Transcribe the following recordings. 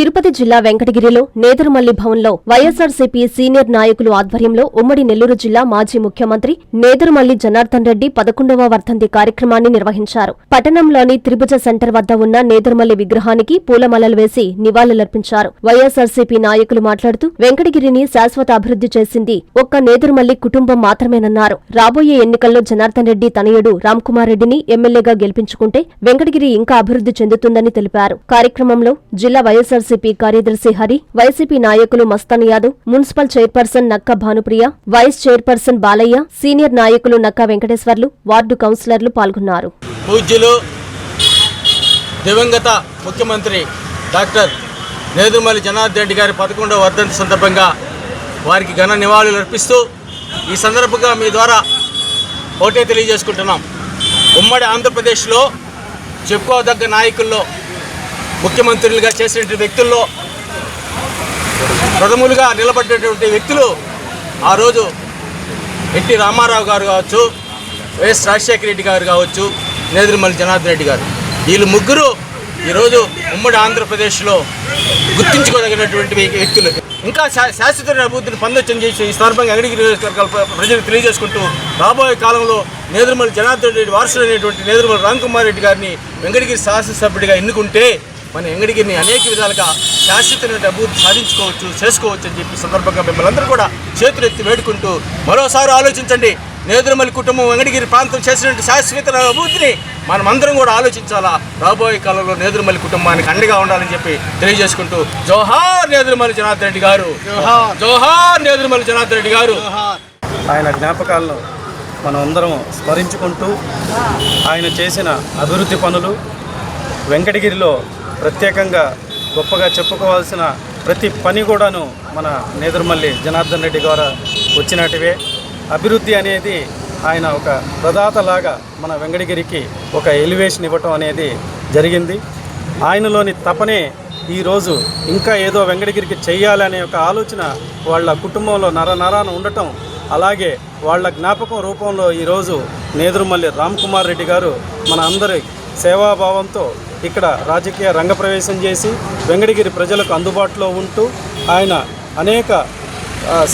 తిరుపతి జిల్లా వెంకటగిరిలో నేదురుమల్లి భవన్లో వైఎస్ఆర్సీపీ సీనియర్ నాయకులు ఆధ్వర్యంలో ఉమ్మడి నెల్లూరు జిల్లా మాజీ ముఖ్యమంత్రి నేదురుమల్లి జనార్దన్ రెడ్డి పదకొండవ వర్ధంతి కార్యక్రమాన్ని నిర్వహించారు. పట్టణంలోని త్రిభుజ సెంటర్ వద్ద ఉన్న నేదురుమల్లి విగ్రహానికి పూలమాలలు వేసి నివాళులర్పించారు. వైఎస్సార్సీపీ నాయకులు మాట్లాడుతూ వెంకటగిరిని శాశ్వత అభివృద్ధి చేసింది ఒక్క నేదురుమల్లి కుటుంబం మాత్రమేనన్నారు. రాబోయే ఎన్నికల్లో జనార్దన్ రెడ్డి తనయుడు రామ్కుమార్ రెడ్డిని ఎమ్మెల్యేగా గెలిపించుకుంటే వెంకటగిరి ఇంకా అభివృద్ధి చెందుతుందని తెలిపారు. కార్యక్రమంలో జిల్లా వైఎస్ఆర్సీపీ కార్యదర్శి హరి వైసీపీ నాయకులు Mastan Yadav municipal chairperson Nakka Bhanupriya vice chairperson Balayya senior నాయకులు నక్క వెంకటేశ్వర్లు వార్డు కౌన్సిలర్లు పాల్గొన్నారు. పూజ్యులు దివంగత ముఖ్యమంత్రి డాక్టర్ నేదురుమల్లి జనార్దన్ రెడ్డి గారి పదకొండవ వర్ధంతి సందర్భంగా వారికి ఘన నివాళులు అర్పిస్తూ ఈ సందర్భంగా మీ ద్వారా ఒకటే తెలియజేసుకుంటున్నాం. ఉమ్మడి ఆంధ్రప్రదేశ్లో చెప్పుకోదగ్గ నాయకుల్లో ముఖ్యమంత్రులుగా చేసినటువంటి వ్యక్తుల్లో ప్రథములుగా నిలబడినటువంటి వ్యక్తులు ఆ రోజు ఎన్టీ రామారావు గారు కావచ్చు వైఎస్ రాజశేఖర రెడ్డి గారు కావచ్చు నేదురుమల్లి జనార్దన్ రెడ్డి గారు. వీళ్ళు ముగ్గురు ఈరోజు ఉమ్మడి ఆంధ్రప్రదేశ్లో గుర్తించుకోదగినటువంటి వ్యక్తులు. ఇంకా శా- శాశ్వత అభివృద్ధిని పొందొచ్చని చేసి ఈ సందర్భంగా అంగడికి నియోజకవర్గాల ప్రజలు తెలియజేసుకుంటూ రాబోయే కాలంలో నేదురుమల్లి జనార్దన్ రెడ్డి వారసుడైనటువంటి నేదురుమల్లి రామ్కుమార్ రెడ్డి గారిని వెంకటగిరి శాసనసభ్యుడిగా ఎన్నుకుంటే మన వెంకటగిరిని అనేక విధాలుగా శాశ్వతమైన అభివృద్ధి సాధించుకోవచ్చు చేసుకోవచ్చు అని చెప్పి సందర్భంగా మిమ్మల్ని అందరూ కూడా చేతులెత్తి వేడుకుంటూ మరోసారి ఆలోచించండి. నేదురుమల్లి కుటుంబం వెంకటగిరి ప్రాంతం చేసినటువంటి శాశ్వత అభివృద్ధిని మనం అందరం కూడా ఆలోచించాలా? రాబోయే కాలంలో నేదురుమల్లి కుటుంబానికి అండగా ఉండాలని చెప్పి తెలియజేసుకుంటూ జోహార్ నేదురుమల్లి జనార్దన్ రెడ్డి గారు. జోహార్. నేదురుమల్లి జనార్దన్ రెడ్డి గారు. ఆయన జ్ఞాపకాలను మనం అందరం స్మరించుకుంటూ ఆయన చేసిన అభివృద్ధి పనులు వెంకటగిరిలో ప్రత్యేకంగా గొప్పగా చెప్పుకోవాల్సిన ప్రతి పని కూడాను మన నేదురుమల్లి జనార్దన్ రెడ్డి ద్వారా వచ్చినటివే. అభివృద్ధి అనేది ఆయన ఒక ప్రదాతలాగా మన వెంకటగిరికి ఒక ఎలివేషన్ ఇవ్వటం అనేది జరిగింది. ఆయనలోని తపనే ఈరోజు ఇంకా ఏదో వెంకటగిరికి చెయ్యాలనే ఒక ఆలోచన వాళ్ళ కుటుంబంలో నరనరాన ఉండటం అలాగే వాళ్ళ జ్ఞాపకం రూపంలో ఈరోజు నేదురుమల్లి రామ్ కుమార్ రెడ్డి గారు మన అందరి సేవాభావంతో ఇక్కడ రాజకీయ రంగ ప్రవేశం చేసి వెంగడగిరి ప్రజలకు అందుబాటులో ఉంటూ ఆయన అనేక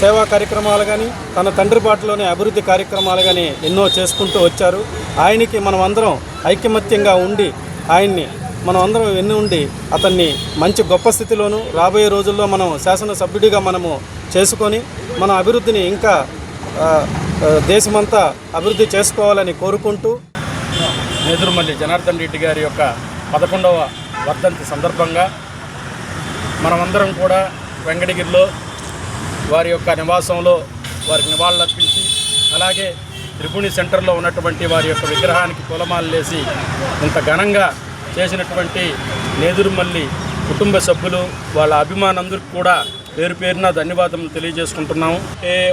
సేవా కార్యక్రమాలు కానీ తన తండ్రి బాటలోనే అభివృద్ధి కార్యక్రమాలు కానీ ఎన్నో చేసుకుంటూ వచ్చారు. ఆయనకి మనం అందరం ఐకమత్యంగా ఉండి ఆయన్ని మనం అందరం ఎన్ని ఉండి అతన్ని మంచి గొప్ప స్థితిలోను రాబోయే రోజుల్లో మనం శాసనసభ్యుడిగా మనము చేసుకొని మన అభివృద్ధిని ఇంకా దేశమంతా అభివృద్ధి చేసుకోవాలని కోరుకుంటూ. నేదురుమల్లి జనార్దన్ రెడ్డి గారి యొక్క పదకొండవ వర్ధంతి సందర్భంగా మనమందరం కూడా వెంకటగిరిలో వారి యొక్క నివాసంలో వారికి నివాళులర్పించి అలాగే త్రిపుణి సెంటర్లో ఉన్నటువంటి వారి యొక్క విగ్రహానికి పూలమాలలు వేసి ఇంత ఘనంగా చేసినటువంటి నేదురుమల్లి కుటుంబ సభ్యులు వాళ్ళ అభిమానందరికి కూడా పేరు పేరున ధన్యవాదములు తెలియజేసుకుంటున్నాము.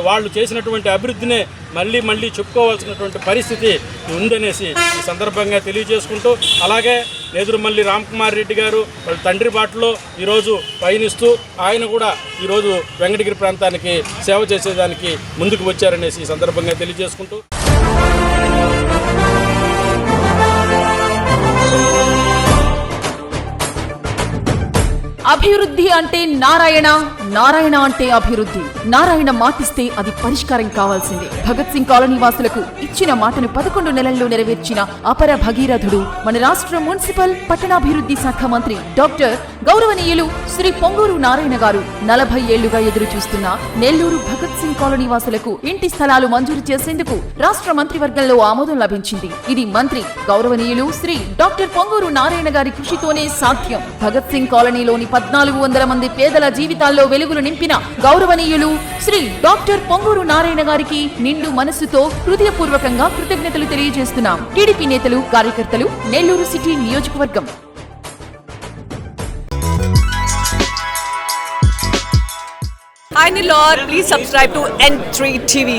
వాళ్ళు చేసినటువంటి అభివృద్ధినే మళ్ళీ మళ్ళీ చెప్పుకోవాల్సినటువంటి పరిస్థితి ఉందనేసి ఈ సందర్భంగా తెలియజేసుకుంటూ అలాగే నేదురుమల్లి రామ్కుమార్ రెడ్డి గారు వాళ్ళ తండ్రి బాటలో ఈరోజు పయనిస్తూ ఆయన కూడా ఈరోజు వెంకటగిరి ప్రాంతానికి సేవ చేసేదానికి ముందుకు వచ్చారనేసి ఈ సందర్భంగా తెలియజేసుకుంటూ. అభివృద్ధి అంటే నారాయణ నారాయణ అంటే అభివృద్ధి. నారాయణ మాటిస్తే అది పరిష్కారం కావాల్సిందే. భగత్ సింగ్ కాలనీ వాసులకు ఇచ్చిన మాటను పదకొండు నెలల్లో నెరవేర్చిన అపర భగీరథుడు మన రాష్ట్ర మున్సిపల్ పట్టణాభివృద్ధి శాఖ మంత్రి డాక్టర్ గౌరవనీయులు శ్రీ పొంగూరు నారాయణ గారు నలభై ఏళ్ళుగా ఎదురు చూస్తున్న నెల్లూరు భగత్ సింగ్ కాలనీ వాసులకు ఇంటి స్థలాలు మంజూరు చేసేందుకు రాష్ట్ర మంత్రివర్గంలో ఆమోదం లభించింది. ఇది మంత్రి గౌరవనీయులు శ్రీ డాక్టర్ పొంగూరు నారాయణ గారి కృషితోనే సాధ్యం. భగత్ సింగ్ కాలనీలోని పద్నాలుగు వందల మంది పేదల జీవితాల్లో వెలుగులు నింపిన గౌరవనీయులు శ్రీ డాక్టర్ పొంగూరు నారాయణ గారికి నిండు మనస్సుతో హృదయపూర్వకంగా కృతజ్ఞతలు తెలియజేస్తున్నాం. టీడీపీ నేతలు కార్యకర్తలు నెల్లూరు సిటీ నియోజకవర్గం. Hi Nilor, please subscribe to N3 TV.